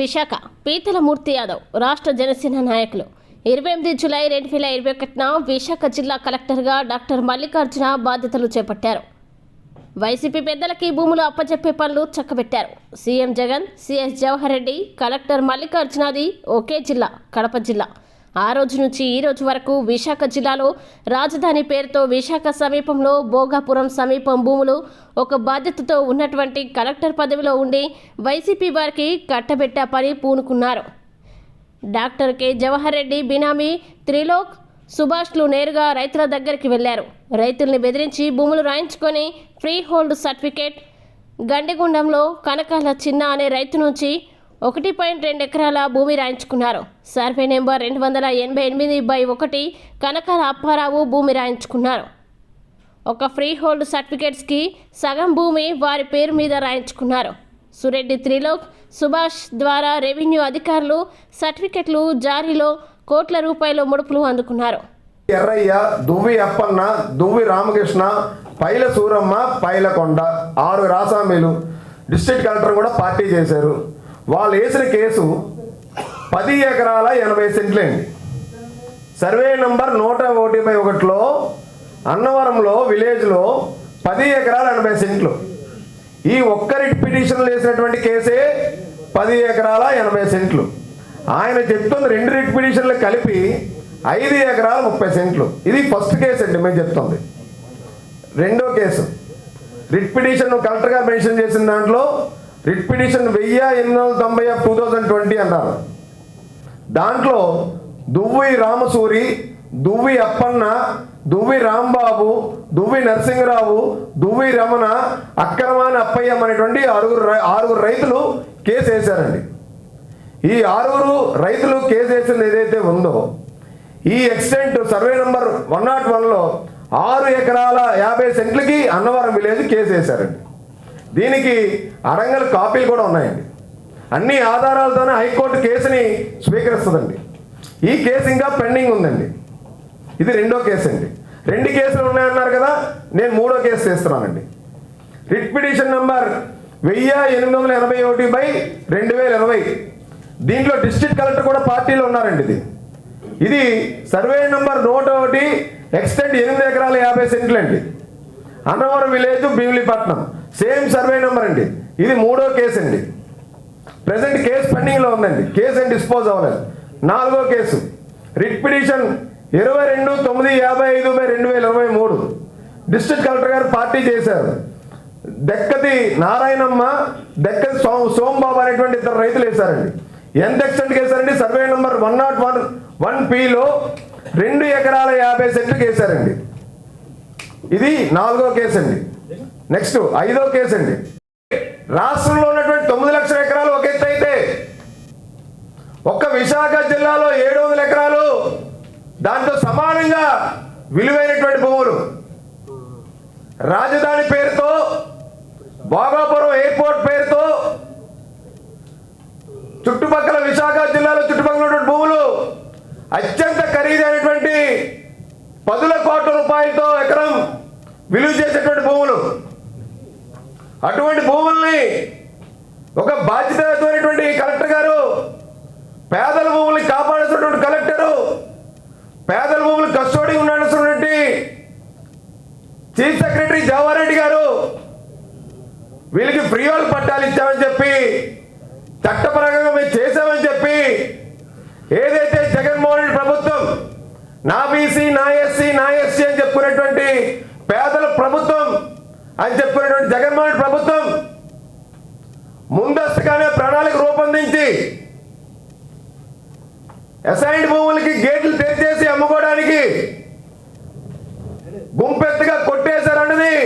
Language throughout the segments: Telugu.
విశాఖ పీతల మూర్తి యాదవ్ రాష్ట్ర జనసేన నాయకులు. ఇరవై ఎనిమిది జూలై రెండు వేల ఇరవై ఒకటిన విశాఖ జిల్లా కలెక్టర్గా డాక్టర్ మల్లికార్జున బాధ్యతలు చేపట్టారు. వైసీపీ పెద్దలకి భూములు అప్పచెప్పే పనులు చక్కబెట్టారు. CM Jagan CS Jawahar Reddy collector మల్లికార్జునది ఒకే జిల్లా కడప జిల్లా. ఆ రోజు నుంచి ఈ రోజు వరకు విశాఖ జిల్లాలో రాజధాని పేరుతో విశాఖ సమీపంలో భోగాపురం సమీపం భూములు ఒక బాధ్యతతో ఉన్నటువంటి కలెక్టర్ పదవిలో ఉండి వైసీపీ వారికి కట్టబెట్టే పని పూనుకున్నారు. డాక్టర్ కె జవహర్ రెడ్డి బినామీ త్రిలోక్ సుభాష్లు నేరుగా రైతుల దగ్గరికి వెళ్ళారు. రైతుల్ని బెదిరించి భూములు రాయించుకొని ఫ్రీ హోల్డ్ సర్టిఫికేట్ గండిగుండంలో కనకాల చిన్న అనే రైతు నుంచి ఒకటి పాయింట్ రెండు ఎకరాల భూమి రాయించుకున్నారు. సర్వే నెంబర్ రెండు వందల ఎనభై ఎనిమిది బై ఒకటి కనకాల అప్పారావు భూమి రాయించుకున్నారు. ఒక ఫ్రీ హోల్డ్ సర్టిఫికేట్స్కి సగం భూమి వారి పేరు మీద రాయించుకున్నారు. సురెడ్డి త్రిలోక్ సుభాష్ ద్వారా రెవెన్యూ అధికారులు సర్టిఫికెట్లు జారీలో కోట్ల రూపాయల ముడుపులు అందుకున్నారు. ఎర్రయ్య దువ్వి అప్పన్న దువ్వి రామకృష్ణ పైల సూరమ్మ పైలకొండ ఆరు రాసామీలు డిస్ట్రిక్ట్ కలెక్టర్ కూడా పార్టీ చేశారు. వాళ్ళు వేసిన కేసు పది ఎకరాల ఎనభై సెంట్లండి సర్వే నంబర్ నూట ఒకటి బై ఒకటిలో అన్నవరంలో విలేజ్లో పది ఎకరాల ఎనభై సెంట్లు. ఈ ఒక్కరి పిటిషన్లు వేసినటువంటి కేసే పది ఎకరాల ఎనభై సెంట్లు. ఆయన చెప్తుంది రెండు రిట్ పిటిషన్లు కలిపి ఐదు ఎకరాల ముప్పై సెంట్లు. ఇది ఫస్ట్ కేసు అండి మేము చెప్తుంది. రెండో కేసు. రిట్ పిటిషన్ కలెక్టర్గా మెన్షన్ చేసిన దాంట్లో రిట్ పిటిషన్ వెయ్యి ఎనిమిది వందల తొంభై టూ థౌజండ్ ట్వంటీ అన్నారు దాంట్లో దువ్వి రామసూరి దువ్వి అప్పన్న దువ్వి రాంబాబు దువ్వి నరసింహరావు దువ్వి రమణ అక్రమాని అప్పయ్యం అనేటువంటి ఆరుగురు ఆరుగురు రైతులు కేసు వేశారండి. ఈ ఆరుగురు రైతులు కేసు వేసింది ఏదైతే ఉందో ఈ extent survey number one nought వన్లో ఆరు ఎకరాల యాభై సెంట్లకి అన్నవరం విలేజ్ కేసు వేశారండి. దీనికి అరంగల్ కాపీలు కూడా ఉన్నాయండి. అన్ని ఆధారాలతోనే హైకోర్టు కేసుని స్వీకరిస్తుందండి. ఈ కేసు ఇంకా పెండింగ్ ఉందండి. ఇది రెండో కేసు అండి రెండు కేసులు ఉన్నాయన్నారు కదా నేను మూడో కేసు చేస్తున్నానండి. రిట్ పిటిషన్ నెంబర్ వెయ్యి ఎనిమిది వందల ఎనభై ఒకటి బై రెండు వేల ఇరవై. దీంట్లో డిస్ట్రిక్ట్ కలెక్టర్ కూడా పార్టీలో ఉన్నారండి ఇది. ఇది సర్వే నెంబర్ నూట ఒకటి ఎక్స్టెంట్ ఎనిమిది ఎకరాల యాభై సెంట్లు అండి Annavaram village Bheemilipatnam same survey number అండి. ఇది మూడో కేసు అండి. ప్రజెంట్ కేసు పెండింగ్లో ఉందండి. కేసు ఏం డిస్పోజ్ అవ్వలేదు. నాలుగో కేసు రిట్ పిటిషన్ ఇరవై రెండు తొమ్మిది యాభై ఐదు బై రెండు వేల ఇరవై మూడు. డిస్ట్రిక్ట్ కలెక్టర్ గారు పార్టీ చేశారు. దెక్కతి నారాయణమ్మ దెక్కతి సో సోంబాబు అనేటువంటి ఇద్దరు రైతులు వేశారండి. ఎంత ఎక్స్టెంట్కి వేశారండి survey number one nought one one పిలో రెండు ఎకరాల యాభై సెంట్లకు వేశారండి ఇది నాలుగో కేసు అండి. నెక్స్ట్ ఐదో కేసు అండి. రాష్ట్రంలో ఉన్నటువంటి తొమ్మిది లక్షల ఎకరాలు ఒక ఎత్తు అయితే ఒక్క విశాఖ జిల్లాలో ఏడు వందల ఎకరాలు దాంతో సమానంగా విలువైనటువంటి భూములు. రాజధాని పేరుతో భోగాపురం ఎయిర్పోర్ట్ పేరుతో చుట్టుపక్కల విశాఖ జిల్లాలో చుట్టుపక్కల ఉన్నటువంటి భూములు అత్యంత ఖరీదైనటువంటి పదుల కోట్ల రూపాయలతో ఎకరం విలువ చేసేటువంటి భూములు. అటువంటి భూముల్ని ఒక బాధ్యతమైనటువంటి కలెక్టర్ గారు పేదల భూముల్ని కాపాడుతున్నటువంటి కలెక్టరు పేదల భూములు కస్టోడీ ఉండాల్సినటువంటి చీఫ్ సెక్రటరీ జవహర్రెడ్డి గారు వీళ్ళకి ఫ్రీయోల్ పట్టాలు ఇచ్చామని చెప్పి చట్టపరంగా మేము చేసామని చెప్పి ఏదైతే జగన్మోహన్ రెడ్డి ప్రభుత్వం నా బీసీ నా ఎస్సీ నా ఎస్సీ అని చెప్పుకునేటువంటి పేదల ప్రభుత్వం అని చెప్పినటువంటి జగన్మోహన్ ప్రభుత్వం ముందస్తుగానే ప్రణాళిక రూపొందించి అసైన్డ్ భూములకి గేట్లు తెరిచేసి అమ్ముకోవడానికి గుంపెత్తుగా కొట్టేశారన్నది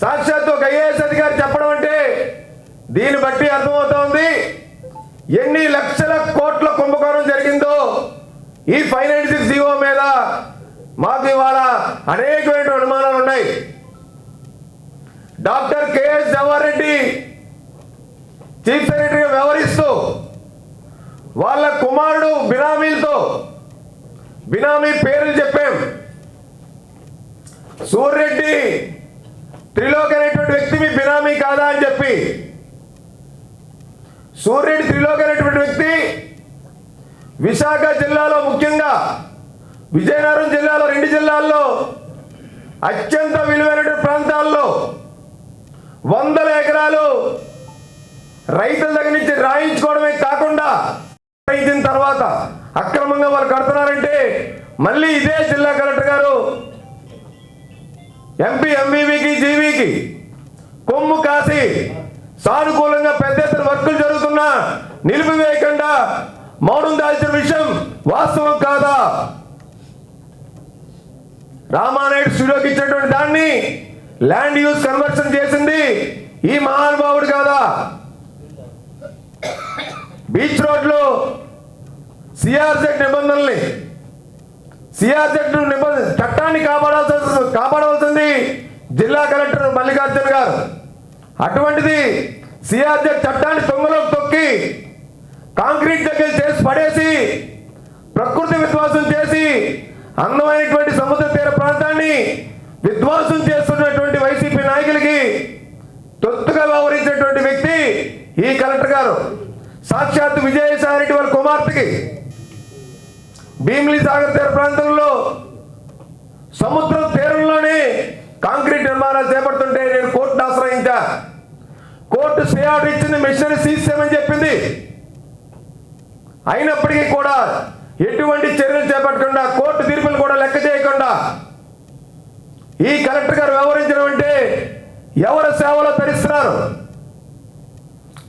సాక్షాత్ ఒక ఐఏఎస్ అధికారి చెప్పడం అంటే దీన్ని బట్టి అర్థమవుతోంది. ఎన్ని లక్షల కోట్ల కుంభకోణం జరిగిందో ఈ ఫైనాన్షియల్ నైన్టీ జీవో మీద మాకు ఇవాళ అనేకమైన అనుమానాలు ఉన్నాయి doctor KS Jawahar Reddy chief సెక్రటరీగా వ్యవహరిస్తూ వాళ్ళ కుమారుడు బినామీలతో బినామీ పేర్లు చెప్పాం. సూర్రెడ్డి త్రిలోక్ అనేటువంటి వ్యక్తి మీ బినామీ కాదా అని చెప్పి. సూర్యుడి త్రిలోక్ అనేటువంటి వ్యక్తి విశాఖ జిల్లాలో ముఖ్యంగా విజయనగరం జిల్లాలో రెండు జిల్లాల్లో అత్యంత విలువైనటువంటి ప్రాంతాల్లో వందల ఎకరాలు రైతుల దగ్గర నుంచి రాయించుకోవడమే కాకుండా అయిన తర్వాత అక్రమంగా వాళ్ళు కడుతున్నారంటే మళ్ళీ ఇదే జిల్లా కలెక్టర్ గారు ఎంపీ ఎంవీవీకి జీవీకి కొమ్ము కాసి సానుకూలంగా పెద్ద ఎత్తున వర్కులు జరుగుతున్నా నిలిపివేయకుండా మౌనం దాల్చిన విషయం వాస్తవం కాదా? రామానాయుడు స్టూడియోకి ఇచ్చినటువంటి దాన్ని ల్యాండ్ యూజ్ కన్వర్షన్ చేసింది. ఈ మహానుభావుడు కాదా? బీచ్ రోడ్లో సిఆర్జెడ్ నిబంధనల్ని సిఆర్జెడ్ నిబంధన చట్టాన్ని కాపాడాల్సి కాపాడవలసింది జిల్లా కలెక్టర్ మల్లికార్జున గారు. అటువంటిది సిఆర్జెడ్ చట్టాన్ని తొంగలోకి తొక్కి కాంక్రీట్ దగ్గర చేసి పడేసి ప్రకృతి విశ్వాసం చేసి అందమైనటువంటి సముద్ర తీర ప్రాంతాన్ని విధ్వంసం చేస్తున్నటువంటి వైసీపీ నాయకులకి తొత్తుగా వ్యవహరించినటువంటి వ్యక్తి ఈ కలెక్టర్ గారు. సాక్షాత్ విజయసాయి రెడ్డి వాళ్ళ కుమార్తెకి భీమిలి సాగర్ తీర ప్రాంతంలో సముద్రం తీరంలోనే కాంక్రీట్ నిర్మాణాలు చేపడుతుంటే నేను కోర్టును ఆశ్రయించా. కోర్టు స్టే ఆర్డర్ ఇచ్చింది మిషనరీ సీజ్ చేయమని చెప్పింది. అయినప్పటికీ కూడా ఎటువంటి చర్యలు చేపట్టకుండా కోర్టు తీర్పులు కూడా లెక్క చేయకుండా ఈ కలెక్టర్ గారు వ్యవహరించడం అంటే ఎవరి సేవలో తరిస్తున్నారు?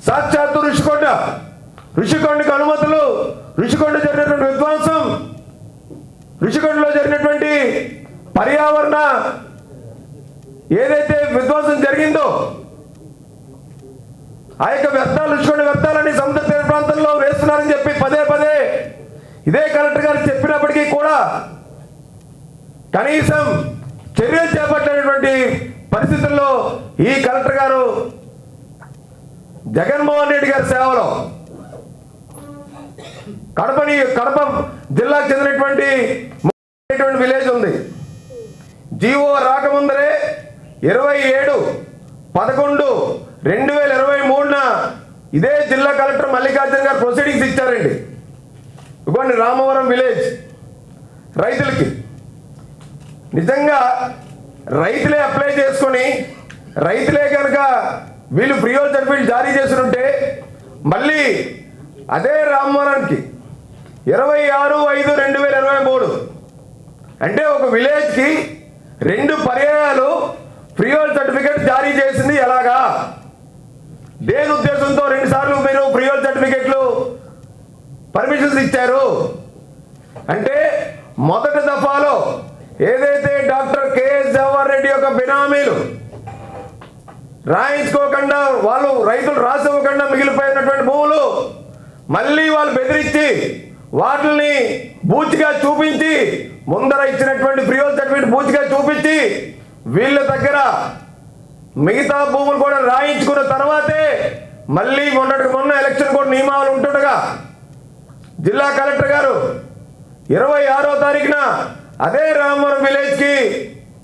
సాక్షాత్తు ఋషికొండ. ఋషికొండకు అనుమతులు ఋషికొండ జరిగినటువంటి విధ్వంసం ఋషికొండలో జరిగినటువంటి పర్యావరణ ఏదైతే విధ్వంసం జరిగిందో ఆ యొక్క వ్యర్థాలు ఋషికొండ వ్యర్థాలని సముద్ర తీర ప్రాంతంలో వేస్తున్నారని చెప్పి పదే పదే ఇదే కలెక్టర్ గారు చెప్పినప్పటికీ కూడా కనీసం చర్యలు చేపట్టేటువంటి పరిస్థితుల్లో ఈ కలెక్టర్ గారు జగన్మోహన్ రెడ్డి గారి సేవలో కడపని కడప జిల్లాకు చెందినటువంటి విలేజ్ ఉంది. జీవో రాకముందరే ఇరవై ఏడు పదకొండు రెండు వేల ఇరవై మూడున ఇదే జిల్లా కలెక్టర్ మల్లికార్జున గారు ప్రొసీడింగ్స్ ఇచ్చారండి. ఇవ్వండి రామవరం విలేజ్ రైతులకి. నిజంగా రైతులే అప్లై చేసుకొని రైతులే కనుక వీళ్ళు ప్రియోల్ సర్టిఫికేట్ జారీ చేసినుంటే మళ్ళీ అదే రామ్మోహన్కి ఇరవై ఆరు ఐదు రెండు వేల ఇరవై మూడు. అంటే ఒక విలేజ్కి రెండు పర్యాయాలు ప్రియోల్ సర్టిఫికేట్ జారీ చేసింది ఎలాగా? దేని ఉద్దేశంతో రెండుసార్లు మీరు ప్రియోల్ సర్టిఫికేట్లు పర్మిషన్స్ ఇచ్చారు? అంటే మొదటి దఫాలో ఏదైతే డాక్టర్ కేఎస్ జవహర్ రెడ్డి యొక్క బినామీలు రాయించుకోకుండా వాళ్ళు రైతులు రాసివ్వకుండా మిగిలిపోయినటువంటి భూములు మళ్ళీ వాళ్ళు బెదిరించి వాటిని బూచిగా చూపించి ముందర ఇచ్చినటువంటి ప్రియోజనటువంటి బూచిగా చూపించి వీళ్ళ దగ్గర మిగతా భూములు కూడా రాయించుకున్న తర్వాతే మళ్ళీ మొన్నటికి మొన్న ఎలక్షన్ కూడా నియమాలు ఉంటుండగా జిల్లా కలెక్టర్ గారు ఇరవై ఆరో తారీఖున అదే రామవరం విలేజ్కి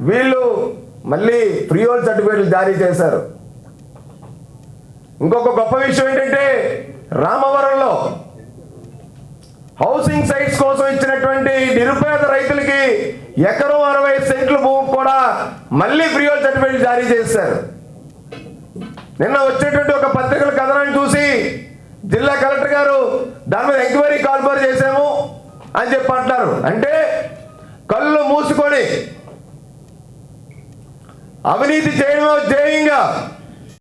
వీళ్ళు మళ్ళీ ప్రియోల్ సర్టిఫికేట్లు జారీ చేశారు. ఇంకొక గొప్ప విషయం ఏంటంటే రామవరంలో హౌసింగ్ సైట్స్ కోసం ఇచ్చినటువంటి నిరుపేద రైతులకి ఎకరం అరవై సెంట్ల భూమి కూడా మళ్ళీ ప్రియోల్ సర్టిఫికేట్ జారీ చేశారు. నిన్న వచ్చేటువంటి ఒక పత్రికల కథనాన్ని చూసి జిల్లా కలెక్టర్ గారు దాని మీద ఎంక్వైరీ కాల్బర్ చేశాము అని చెప్పి అంటారు అంటే కళ్ళు మూసుకొని అవినీతి చేయడమే ధ్యేయంగా